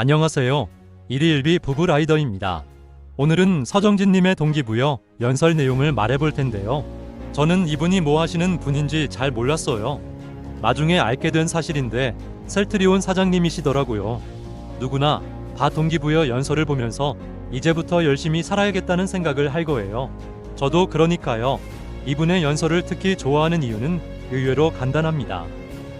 안녕하세요. 일희일비 부부 라이더입니다. 오늘은 서정진님의 동기부여 연설 내용을 말해볼 텐데요. 저는 이분이 뭐 하시는 분인지 잘 몰랐어요. 나중에 알게 된 사실인데 셀트리온 사장님이시더라고요. 누구나 다 동기부여 연설을 보면서 이제부터 열심히 살아야겠다는 생각을 할 거예요. 저도 그러니까요. 이분의 연설을 특히 좋아하는 이유는 의외로 간단합니다.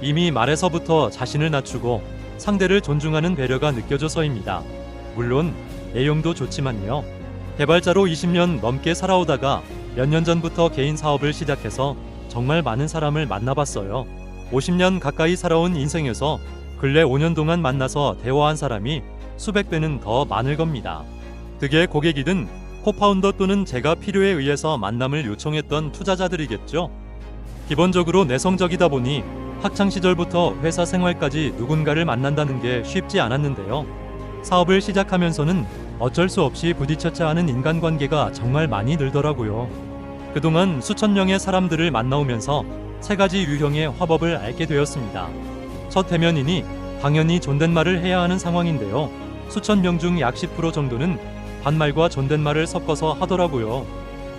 이미 말에서부터 자신을 낮추고 상대를 존중하는 배려가 느껴져서입니다. 물론 내용도 좋지만요. 개발자로 20년 넘게 살아오다가 몇 년 전부터 개인 사업을 시작해서 정말 많은 사람을 만나봤어요. 50년 가까이 살아온 인생에서 근래 5년 동안 만나서 대화한 사람이 수백 배는 더 많을 겁니다. 그게 고객이든 코파운더 또는 제가 필요에 의해서 만남을 요청했던 투자자들이겠죠. 기본적으로 내성적이다 보니 학창 시절부터 회사 생활까지 누군가를 만난다는 게 쉽지 않았는데요. 사업을 시작하면서는 어쩔 수 없이 부딪혀야 하는 인간관계가 정말 많이 늘더라고요. 그동안 수천 명의 사람들을 만나오면서 세 가지 유형의 화법을 알게 되었습니다. 첫 대면이니 당연히 존댓말을 해야 하는 상황인데요. 수천 명 중 약 10% 정도는 반말과 존댓말을 섞어서 하더라고요.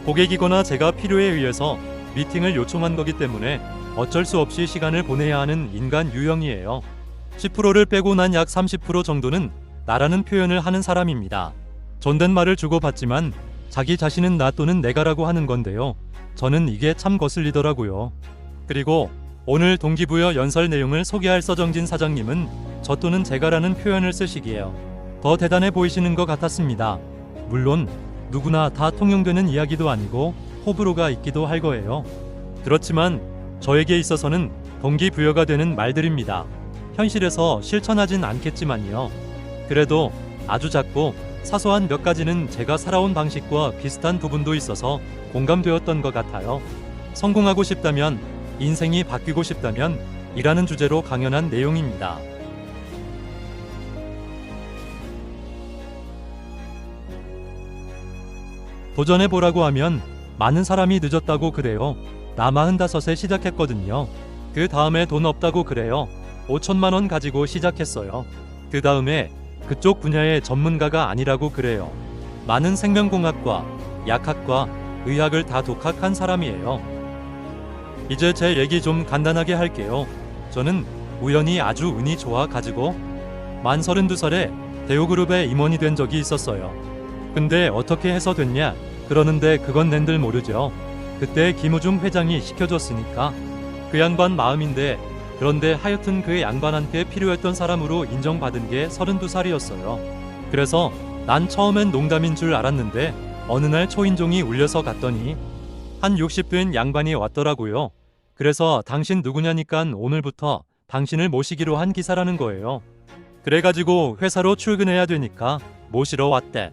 고객이거나 제가 필요에 의해서 미팅을 요청한 거기 때문에 어쩔 수 없이 시간을 보내야 하는 인간 유형이에요. 10%를 빼고 난 약 30% 정도는 나라는 표현을 하는 사람입니다. 존댓말을 주고받지만 자기 자신은 나 또는 내가라고 하는 건데요. 저는 이게 참 거슬리더라고요. 그리고 오늘 동기부여 연설 내용을 소개할 서정진 사장님은 저 또는 제가라는 표현을 쓰시기에요. 더 대단해 보이시는 것 같았습니다. 물론 누구나 다 통용되는 이야기도 아니고 호불호가 있기도 할 거예요. 그렇지만 저에게 있어서는 동기부여가 되는 말들입니다. 현실에서 실천하진 않겠지만요. 그래도 아주 작고 사소한 몇 가지는 제가 살아온 방식과 비슷한 부분도 있어서 공감되었던 것 같아요. 성공하고 싶다면, 인생이 바뀌고 싶다면, 이라는 주제로 강연한 내용입니다. 도전해보라고 하면 많은 사람이 늦었다고 그래요. 나 45에 시작했거든요. 그 다음에 돈 없다고 그래요. 5천만 원 가지고 시작했어요. 그 다음에 그쪽 분야의 전문가가 아니라고 그래요. 많은 생명공학과, 약학과, 의학을 다 독학한 사람이에요. 이제 제 얘기 좀 간단하게 할게요. 저는 우연히 아주 운이 좋아 가지고 만 32살에 대우그룹의 임원이 된 적이 있었어요. 근데 어떻게 해서 됐냐? 그러는데 그건 낸들 모르죠. 그때 김우중 회장이 시켜줬으니까 그 양반 마음인데 그런데 하여튼 그 양반한테 필요했던 사람으로 인정받은 게 32살이었어요. 그래서 난 처음엔 농담인 줄 알았는데 어느 날 초인종이 울려서 갔더니 한 60된 양반이 왔더라고요. 그래서 당신 누구냐니까 오늘부터 당신을 모시기로 한 기사라는 거예요. 그래가지고 회사로 출근해야 되니까 모시러 왔대.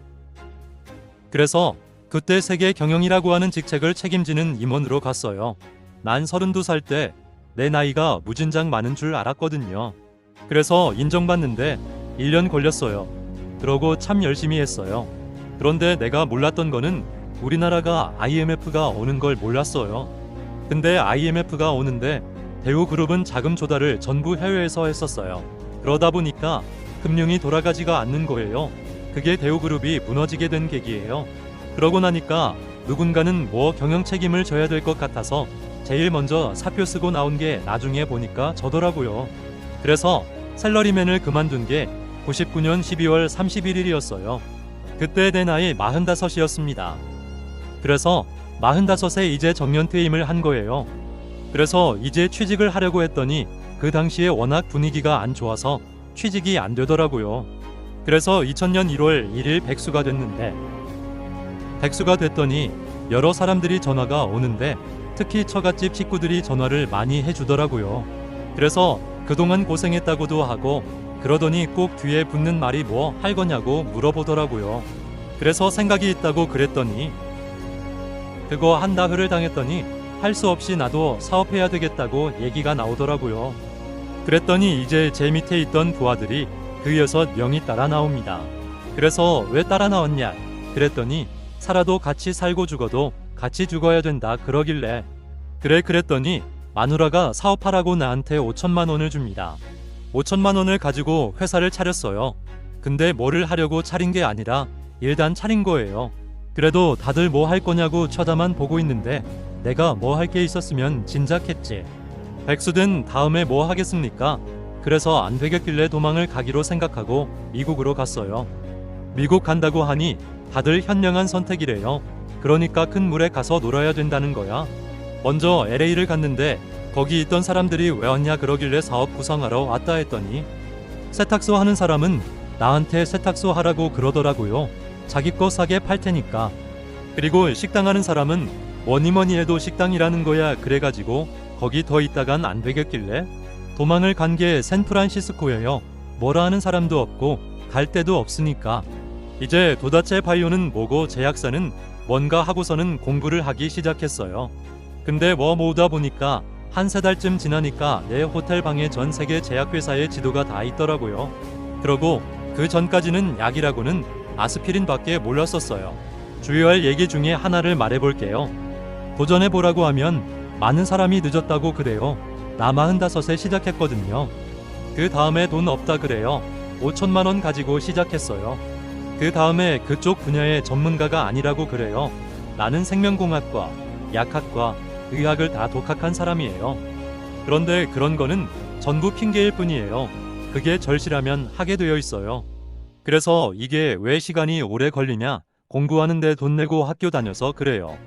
그래서 그때 세계 경영이라고 하는 직책을 책임지는 임원으로 갔어요. 난 32살 때 내 나이가 무진장 많은 줄 알았거든요. 그래서 인정받는데 1년 걸렸어요. 그러고 참 열심히 했어요. 그런데 내가 몰랐던 거는 우리나라가 IMF가 오는 걸 몰랐어요. 근데 IMF가 오는데 대우그룹은 자금 조달을 전부 해외에서 했었어요. 그러다 보니까 금융이 돌아가지가 않는 거예요. 그게 대우그룹이 무너지게 된 계기예요. 그러고 나니까 누군가는 뭐 경영 책임을 져야 될 것 같아서 제일 먼저 사표 쓰고 나온 게 나중에 보니까 저더라고요. 그래서 셀러리맨을 그만둔 게 99년 12월 31일이었어요. 그때 내 나이 45이었습니다. 그래서 45세 이제 정년 퇴임을 한 거예요. 그래서 이제 취직을 하려고 했더니 그 당시에 워낙 분위기가 안 좋아서 취직이 안 되더라고요. 그래서 2000년 1월 1일 백수가 됐는데 백수가 됐더니 여러 사람들이 전화가 오는데 특히 처갓집 식구들이 전화를 많이 해주더라고요. 그래서 그동안 고생했다고도 하고 그러더니 꼭 뒤에 붙는 말이 뭐 할 거냐고 물어보더라고요. 그래서 생각이 있다고 그랬더니 그거 한 다흘을 당했더니 할 수 없이 나도 사업해야 되겠다고 얘기가 나오더라고요. 그랬더니 이제 제 밑에 있던 부하들이 그 여섯 명이 따라 나옵니다. 그래서 왜 따라 나왔냐? 그랬더니 살아도 같이 살고 죽어도 같이 죽어야 된다 그러길래 그래 그랬더니 마누라가 사업하라고 나한테 5천만 원을 줍니다. 5천만 원을 가지고 회사를 차렸어요. 근데 뭐를 하려고 차린 게 아니라 일단 차린 거예요. 그래도 다들 뭐 할 거냐고 쳐다만 보고 있는데 내가 뭐 할 게 있었으면 진작했지. 백수든 다음에 뭐 하겠습니까? 그래서 안 되겠길래 도망을 가기로 생각하고 미국으로 갔어요. 미국 간다고 하니 다들 현명한 선택이래요. 그러니까 큰 물에 가서 놀아야 된다는 거야. 먼저 LA를 갔는데 거기 있던 사람들이 왜 왔냐 그러길래 사업 구상하러 왔다 했더니 세탁소 하는 사람은 나한테 세탁소 하라고 그러더라고요. 자기 거 싸게 팔 테니까. 그리고 식당 하는 사람은 뭐니 뭐니 해도 식당이라는 거야 그래가지고 거기 더 있다간 안 되겠길래 도망을 간 게 샌프란시스코예요. 뭐라 하는 사람도 없고 갈 데도 없으니까. 이제 도다체 바이오는 뭐고 제약사는 뭔가 하고서는 공부를 하기 시작했어요. 근데 뭐 모으다 보니까 한 세 달쯤 지나니까 내 호텔 방에 전 세계 제약회사의 지도가 다 있더라고요. 그러고 그 전까지는 약이라고는 아스피린밖에 몰랐었어요. 주요할 얘기 중에 하나를 말해볼게요. 도전해보라고 하면 많은 사람이 늦었다고 그래요. 나 마흔다섯에 시작했거든요. 그 다음에 돈 없다 그래요. 5천만 원 가지고 시작했어요. 그 다음에 그쪽 분야의 전문가가 아니라고 그래요. 나는 생명공학과, 약학과, 의학을 다 독학한 사람이에요. 그런데 그런 거는 전부 핑계일 뿐이에요. 그게 절실하면 하게 되어 있어요. 그래서 이게 왜 시간이 오래 걸리냐? 공부하는데 돈 내고 학교 다녀서 그래요.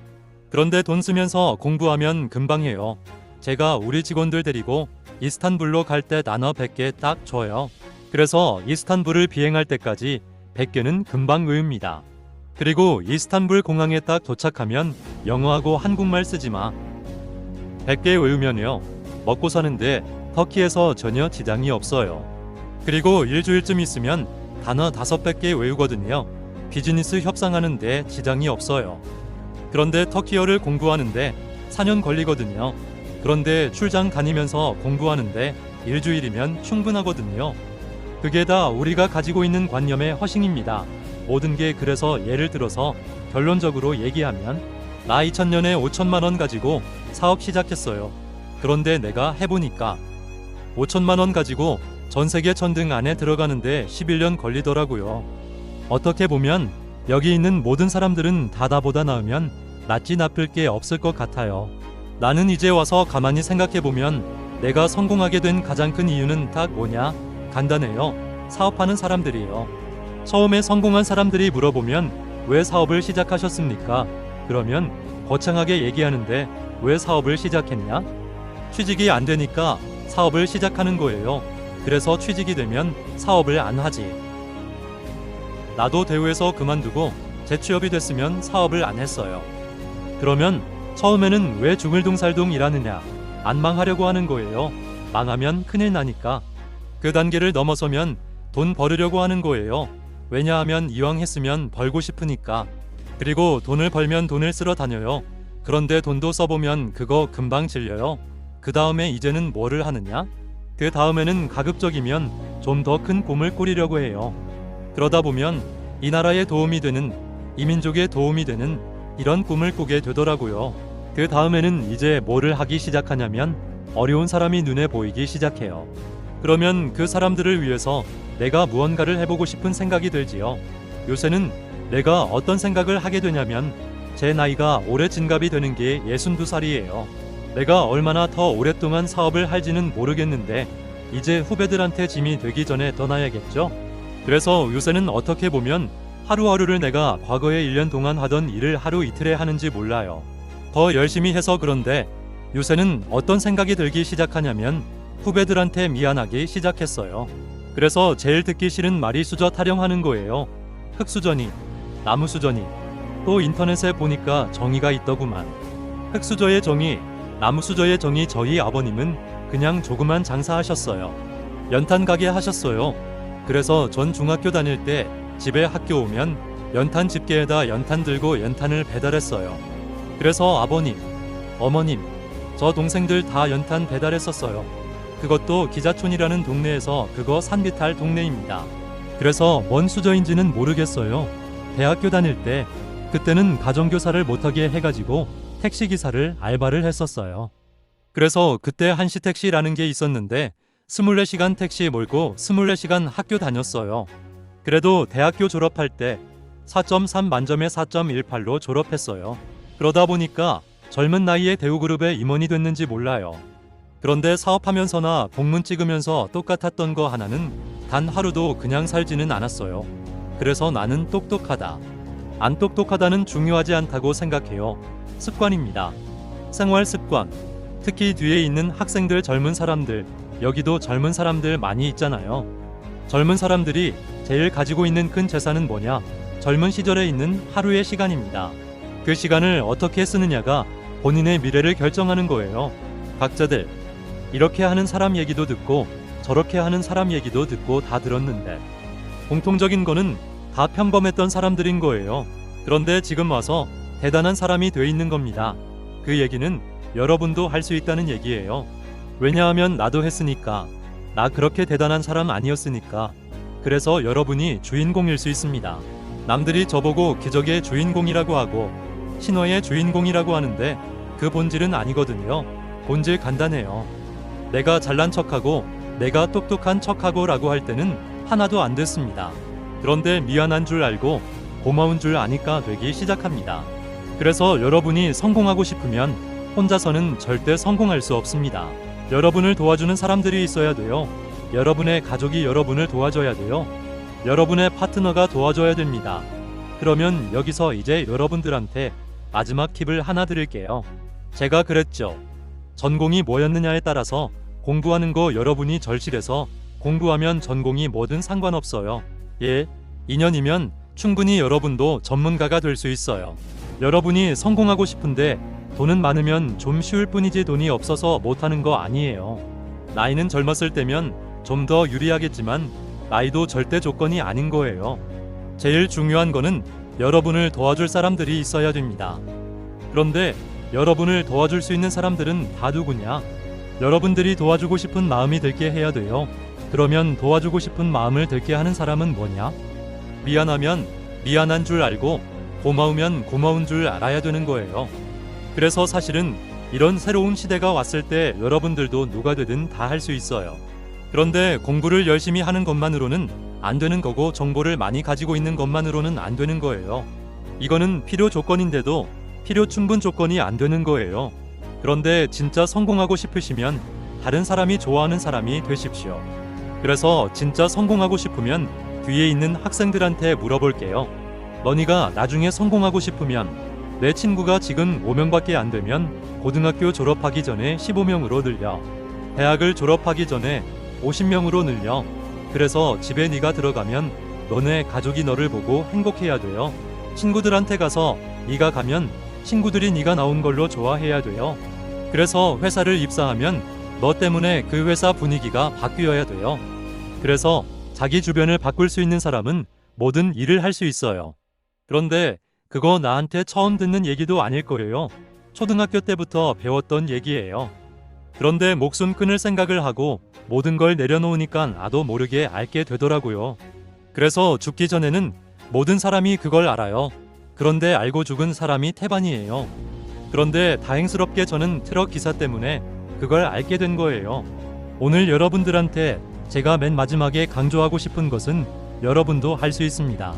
그런데 돈 쓰면서 공부하면 금방 해요. 제가 우리 직원들 데리고 이스탄불로 갈때 나눠 100개 딱 줘요. 그래서 이스탄불을 비행할 때까지 100개는 금방 외웁니다. 그리고 이스탄불 공항에 딱 도착하면 영어하고 한국말 쓰지 마. 100개 외우면요. 먹고 사는데 터키에서 전혀 지장이 없어요. 그리고 일주일쯤 있으면 단어 500개 외우거든요. 비즈니스 협상하는데 지장이 없어요. 그런데 터키어를 공부하는데 4년 걸리거든요. 그런데 출장 다니면서 공부하는데 일주일이면 충분하거든요. 그게 다 우리가 가지고 있는 관념의 허싱입니다. 모든 게 그래서 예를 들어서 결론적으로 얘기하면 나 2000년에 5천만 원 가지고 사업 시작했어요. 그런데 내가 해보니까 5천만 원 가지고 전 세계 천등 안에 들어가는데 11년 걸리더라고요. 어떻게 보면 여기 있는 모든 사람들은 다 나보다 나으면 낫지 나쁠 게 없을 것 같아요. 나는 이제 와서 가만히 생각해 보면 내가 성공하게 된 가장 큰 이유는 딱 뭐냐? 간단해요. 사업하는 사람들이에요. 처음에 성공한 사람들이 물어보면 왜 사업을 시작하셨습니까? 그러면 거창하게 얘기하는데 왜 사업을 시작했냐? 취직이 안 되니까 사업을 시작하는 거예요. 그래서 취직이 되면 사업을 안 하지. 나도 대우에서 그만두고 재취업이 됐으면 사업을 안 했어요. 그러면 처음에는 왜 중을둥살둥 일하느냐? 안 망하려고 하는 거예요. 망하면 큰일 나니까. 그 단계를 넘어서면 돈 벌으려고 하는 거예요. 왜냐하면 이왕 했으면 벌고 싶으니까. 그리고 돈을 벌면 돈을 쓸어 다녀요. 그런데 돈도 써보면 그거 금방 질려요. 그 다음에 이제는 뭐를 하느냐? 그 다음에는 가급적이면 좀 더 큰 꿈을 꾸리려고 해요. 그러다 보면 이 나라에 도움이 되는, 이 민족에 도움이 되는 이런 꿈을 꾸게 되더라고요. 그 다음에는 이제 뭐를 하기 시작하냐면 어려운 사람이 눈에 보이기 시작해요. 그러면 그 사람들을 위해서 내가 무언가를 해보고 싶은 생각이 들지요. 요새는 내가 어떤 생각을 하게 되냐면 제 나이가 올해 진갑이 되는 게 62살이에요. 내가 얼마나 더 오랫동안 사업을 할지는 모르겠는데 이제 후배들한테 짐이 되기 전에 떠나야겠죠? 그래서 요새는 어떻게 보면 하루하루를 내가 과거에 1년 동안 하던 일을 하루 이틀에 하는지 몰라요. 더 열심히 해서 그런데 요새는 어떤 생각이 들기 시작하냐면 후배들한테 미안하기 시작했어요. 그래서 제일 듣기 싫은 말이 수저 타령하는 거예요. 흙수저니, 나무수저니, 또 인터넷에 보니까 정의가 있더구만. 흙수저의 정의, 나무수저의 정의 저희 아버님은 그냥 조그만 장사하셨어요. 연탄 가게 하셨어요. 그래서 전 중학교 다닐 때 집에 학교 오면 연탄 집게에다 연탄 들고 연탄을 배달했어요. 그래서 아버님, 어머님, 저 동생들 다 연탄 배달했었어요. 그것도 기자촌이라는 동네에서 그거 산비탈 동네입니다. 그래서 뭔 수저인지는 모르겠어요. 대학교 다닐 때 그때는 가정교사를 못하게 해가지고 택시기사를 알바를 했었어요. 그래서 그때 한시 택시라는 게 있었는데 24시간 택시 몰고 24시간 학교 다녔어요. 그래도 대학교 졸업할 때 4.3 만점에 4.18로 졸업했어요. 그러다 보니까 젊은 나이에 대우그룹의 임원이 됐는지 몰라요. 그런데 사업하면서나 공문 찍으면서 똑같았던 거 하나는 단 하루도 그냥 살지는 않았어요. 그래서 나는 똑똑하다. 안 똑똑하다는 중요하지 않다고 생각해요. 습관입니다. 생활 습관. 특히 뒤에 있는 학생들 젊은 사람들, 여기도 젊은 사람들 많이 있잖아요. 젊은 사람들이 제일 가지고 있는 큰 재산은 뭐냐? 젊은 시절에 있는 하루의 시간입니다. 그 시간을 어떻게 쓰느냐가 본인의 미래를 결정하는 거예요. 각자들 이렇게 하는 사람 얘기도 듣고 저렇게 하는 사람 얘기도 듣고 다 들었는데 공통적인 거는 다 평범했던 사람들인 거예요. 그런데 지금 와서 대단한 사람이 돼 있는 겁니다. 그 얘기는 여러분도 할 수 있다는 얘기예요. 왜냐하면 나도 했으니까. 나 그렇게 대단한 사람 아니었으니까. 그래서 여러분이 주인공일 수 있습니다. 남들이 저보고 기적의 주인공이라고 하고 신화의 주인공이라고 하는데 그 본질은 아니거든요. 본질 간단해요. 내가 잘난 척하고 내가 똑똑한 척하고 라고 할 때는 하나도 안 됐습니다. 그런데 미안한 줄 알고 고마운 줄 아니까 되기 시작합니다. 그래서 여러분이 성공하고 싶으면 혼자서는 절대 성공할 수 없습니다. 여러분을 도와주는 사람들이 있어야 돼요. 여러분의 가족이 여러분을 도와줘야 돼요. 여러분의 파트너가 도와줘야 됩니다. 그러면 여기서 이제 여러분들한테 마지막 팁을 하나 드릴게요. 제가 그랬죠. 전공이 뭐였느냐에 따라서 공부하는 거 여러분이 절실해서 공부하면 전공이 뭐든 상관없어요. 예, 2년이면 충분히 여러분도 전문가가 될 수 있어요. 여러분이 성공하고 싶은데 돈은 많으면 좀 쉬울 뿐이지 돈이 없어서 못하는 거 아니에요. 나이는 젊었을 때면 좀 더 유리하겠지만 나이도 절대 조건이 아닌 거예요. 제일 중요한 거는 여러분을 도와줄 사람들이 있어야 됩니다. 그런데 여러분을 도와줄 수 있는 사람들은 다 누구냐? 여러분들이 도와주고 싶은 마음이 들게 해야 돼요. 그러면 도와주고 싶은 마음을 들게 하는 사람은 뭐냐? 미안하면 미안한 줄 알고 고마우면 고마운 줄 알아야 되는 거예요. 그래서 사실은 이런 새로운 시대가 왔을 때 여러분들도 누가 되든 다 할 수 있어요. 그런데 공부를 열심히 하는 것만으로는 안 되는 거고 정보를 많이 가지고 있는 것만으로는 안 되는 거예요. 이거는 필요 조건인데도 필요 충분 조건이 안 되는 거예요. 그런데 진짜 성공하고 싶으시면 다른 사람이 좋아하는 사람이 되십시오. 그래서 진짜 성공하고 싶으면 뒤에 있는 학생들한테 물어볼게요. 너니가 나중에 성공하고 싶으면 내 친구가 지금 5명밖에 안 되면 고등학교 졸업하기 전에 15명으로 늘려. 대학을 졸업하기 전에 50명으로 늘려. 그래서 집에 네가 들어가면 너네 가족이 너를 보고 행복해야 돼요. 친구들한테 가서 네가 가면 친구들이 네가 나온 걸로 좋아해야 돼요. 그래서 회사를 입사하면 너 때문에 그 회사 분위기가 바뀌어야 돼요. 그래서 자기 주변을 바꿀 수 있는 사람은 모든 일을 할 수 있어요. 그런데 그거 나한테 처음 듣는 얘기도 아닐 거예요. 초등학교 때부터 배웠던 얘기예요. 그런데 목숨 끊을 생각을 하고 모든 걸 내려놓으니까 나도 모르게 알게 되더라고요. 그래서 죽기 전에는 모든 사람이 그걸 알아요. 그런데 알고 죽은 사람이 태반이에요. 그런데 다행스럽게 저는 트럭 기사 때문에 그걸 알게 된 거예요. 오늘 여러분들한테 제가 맨 마지막에 강조하고 싶은 것은 여러분도 할 수 있습니다.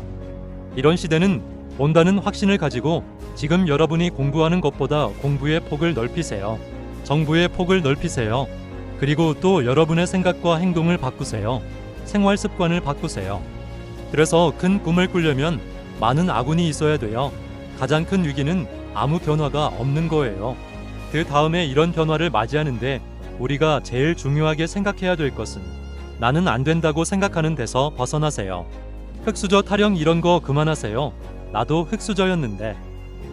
이런 시대는 온다는 확신을 가지고 지금 여러분이 공부하는 것보다 공부의 폭을 넓히세요. 정부의 폭을 넓히세요. 그리고 또 여러분의 생각과 행동을 바꾸세요. 생활 습관을 바꾸세요. 그래서 큰 꿈을 꾸려면 많은 아군이 있어야 돼요. 가장 큰 위기는 아무 변화가 없는 거예요. 그 다음에 이런 변화를 맞이하는데 우리가 제일 중요하게 생각해야 될 것은 나는 안 된다고 생각하는 데서 벗어나세요. 흑수저 타령 이런 거 그만하세요. 나도 흑수저였는데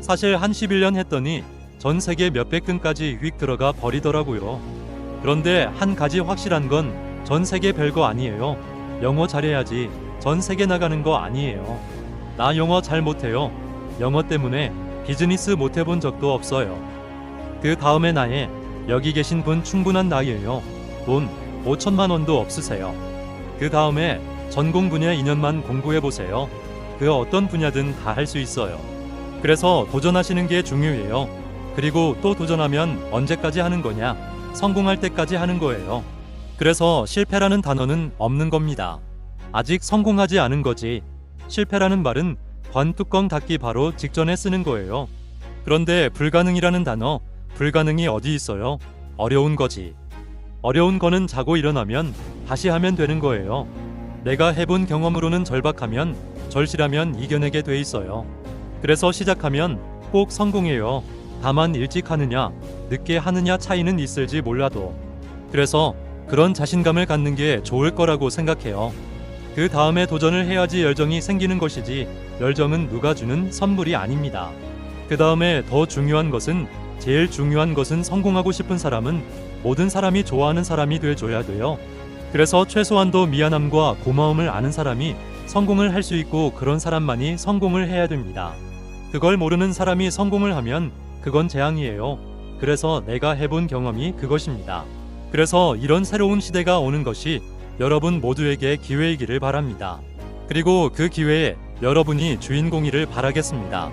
사실 한 11년 했더니 전 세계 몇백 등까지 휙 들어가 버리더라고요. 그런데 한 가지 확실한 건 전 세계 별거 아니에요. 영어 잘해야지 전 세계 나가는 거 아니에요. 나 영어 잘 못해요. 영어 때문에 비즈니스 못 해본 적도 없어요. 그 다음에 나에 여기 계신 분 충분한 나이에요. 돈 5천만 원도 없으세요. 그 다음에 전공 분야 2년만 공부해 보세요. 그 어떤 분야든 다 할 수 있어요. 그래서 도전하시는 게 중요해요. 그리고 또 도전하면 언제까지 하는 거냐? 성공할 때까지 하는 거예요. 그래서 실패라는 단어는 없는 겁니다. 아직 성공하지 않은 거지. 실패라는 말은 관 뚜껑 닫기 바로 직전에 쓰는 거예요. 그런데 불가능이라는 단어, 불가능이 어디 있어요? 어려운 거지. 어려운 거는 자고 일어나면 다시 하면 되는 거예요. 내가 해본 경험으로는 절박하면 절실하면 이겨내게 돼 있어요. 그래서 시작하면 꼭 성공해요. 다만 일찍 하느냐, 늦게 하느냐 차이는 있을지 몰라도. 그래서 그런 자신감을 갖는 게 좋을 거라고 생각해요. 그 다음에 도전을 해야지 열정이 생기는 것이지 열정은 누가 주는 선물이 아닙니다. 그 다음에 더 중요한 것은 제일 중요한 것은 성공하고 싶은 사람은 모든 사람이 좋아하는 사람이 돼줘야 돼요. 그래서 최소한도 미안함과 고마움을 아는 사람이 성공을 할 수 있고 그런 사람만이 성공을 해야 됩니다. 그걸 모르는 사람이 성공을 하면 그건 재앙이에요. 그래서 내가 해본 경험이 그것입니다. 그래서 이런 새로운 시대가 오는 것이 여러분 모두에게 기회이기를 바랍니다. 그리고 그 기회에 여러분이 주인공이를 바라겠습니다.